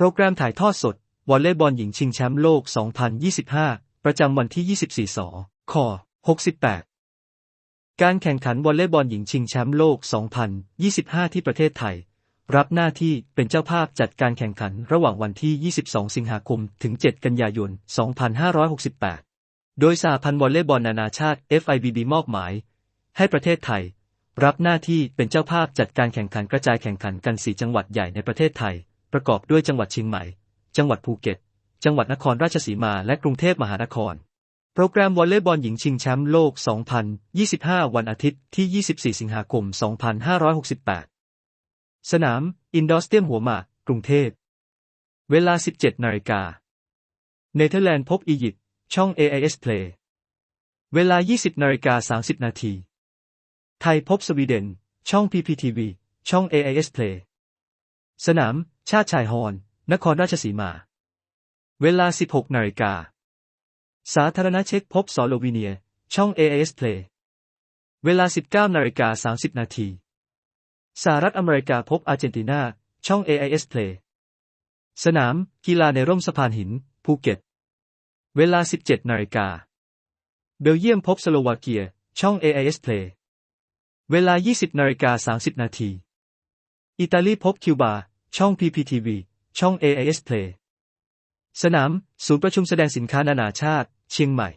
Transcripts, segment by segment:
โปรแกรมถ่ายทอดสด วอลเลย์บอลหญิงชิงแชมป์โลก 2025 ประจำวันที่ 24 สค68 การแข่งขันวอลเลย์บอลหญิงชิงแชมป์โลก 2025 ที่ประเทศไทย รับหน้าที่เป็นเจ้าภาพจัดการแข่งขันระหว่างวันที่ 22 สิงหาคม ถึง 7 กันยายน 2568 โดยสหพันธ์วอลเลย์บอลนานาชาติ FIVB มอบหมาย ให้ประเทศไทย รับหน้าที่เป็นเจ้าภาพจัดการแข่งขันกระจายแข่งขันกัน 4 จังหวัดใหญ่ในประเทศไทย ประกอบด้วยจังหวัดเชียงใหม่ จังหวัดภูเก็ต จังหวัดนครราชสีมา และกรุงเทพมหานคร โปรแกรมวอลเลย์บอลหญิงชิงแชมป์โลก 2025 วันอาทิตย์ที่ 24 สิงหาคม 2568 สนาม อินดอร์สเตียมหัวหมาก กรุงเทพ เวลา 17 นาฬิกา เนเธอร์แลนด์พบอียิปต์ ช่อง AIS Play เวลา 20 นาฬิกา 30 นาที ไทยพบสวีเดน ช่อง PPTV ช่อง AIS Play สนาม ชาติชายฮอน นครราชสีมา เวลา 16นาฬิกา สาธารณเช็กพบสโลวีเนีย ช่อง AIS Play เวลา 19นาฬิกา30 นาที สหรัฐอเมริกาพบอาร์เจนตินา ช่อง AIS Play สนาม กีฬาในร่มสะพานหิน ภูเก็ต เวลา 17นาฬิกา เบลเยียมพบสโลวาเกีย ช่อง AIS Play เวลา 20นาฬิกา30 นาที อิตาลีพบคิวบา ช่อง PPTV ช่อง AIS Play สนาม ศูนย์ประชุมแสดงสินค้านานาชาติ เชียงใหม่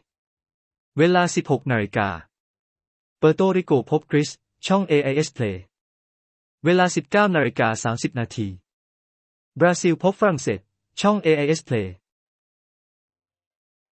เวลา 16นาฬิกาเปอร์โตริโกพบกริส ช่อง AIS Play เวลา 19นาฬิกา30นาทีบราซิลพบฝรั่งเศส ช่อง AIS Play